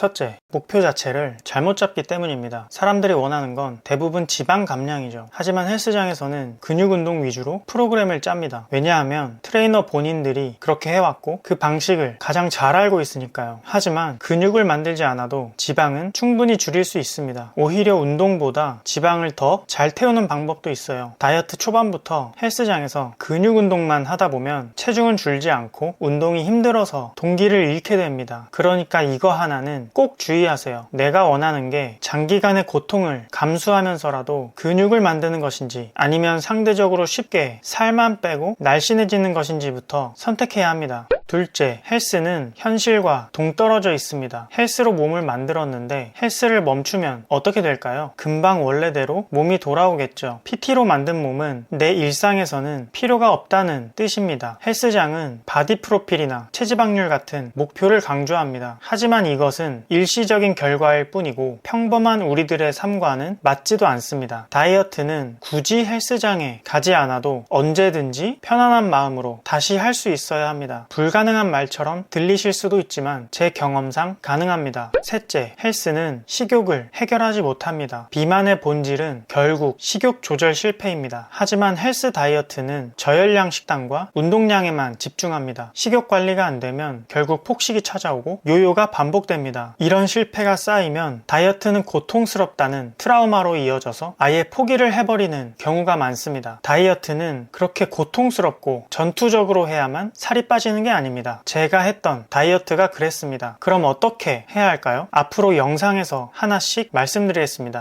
첫째, 목표 자체를 잘못 잡기 때문입니다. 사람들이 원하는 건 대부분 지방 감량이죠. 하지만 헬스장에서는 근육 운동 위주로 프로그램을 짭니다. 왜냐하면 트레이너 본인들이 그렇게 해왔고 그 방식을 가장 잘 알고 있으니까요. 하지만 근육을 만들지 않아도 지방은 충분히 줄일 수 있습니다. 오히려 운동보다 지방을 더 잘 태우는 방법도 있어요. 다이어트 초반부터 헬스장에서 근육 운동만 하다 보면 체중은 줄지 않고 운동이 힘들어서 동기를 잃게 됩니다. 그러니까 이거 하나는 꼭 주의하세요. 내가 원하는 게 장기간의 고통을 감수하면서라도 근육을 만드는 것인지 아니면 상대적으로 쉽게 살만 빼고 날씬해지는 것인지부터 선택해야 합니다. 둘째, 헬스는 현실과 동떨어져 있습니다. 헬스로 몸을 만들었는데 헬스를 멈추면 어떻게 될까요? 금방 원래대로 몸이 돌아오겠죠. PT로 만든 몸은 내 일상에서는 필요가 없다는 뜻입니다. 헬스장은 바디 프로필이나 체지방률 같은 목표를 강조합니다. 하지만 이것은 일시적인 결과일 뿐이고 평범한 우리들의 삶과는 맞지도 않습니다. 다이어트는 굳이 헬스장에 가지 않아도 언제든지 편안한 마음으로 다시 할 수 있어야 합니다. 불가 능한 말처럼 들리실 수도 있지만 제 경험상 가능합니다. 셋째, 헬스는 식욕을 해결하지 못합니다. 비만의 본질은 결국 식욕 조절 실패입니다. 하지만 헬스 다이어트는 저열량 식단과 운동량에만 집중합니다. 식욕 관리가 안 되면 결국 폭식이 찾아오고 요요가 반복됩니다. 이런 실패가 쌓이면 다이어트는 고통스럽다는 트라우마로 이어져서 아예 포기를 해버리는 경우가 많습니다. 다이어트는 그렇게 고통스럽고 전투적으로 해야만 살이 빠지는 게 아닙 니다. 제가 했던 다이어트가 그랬습니다. 그럼 어떻게 해야 할까요? 앞으로 영상에서 하나씩 말씀드리겠습니다.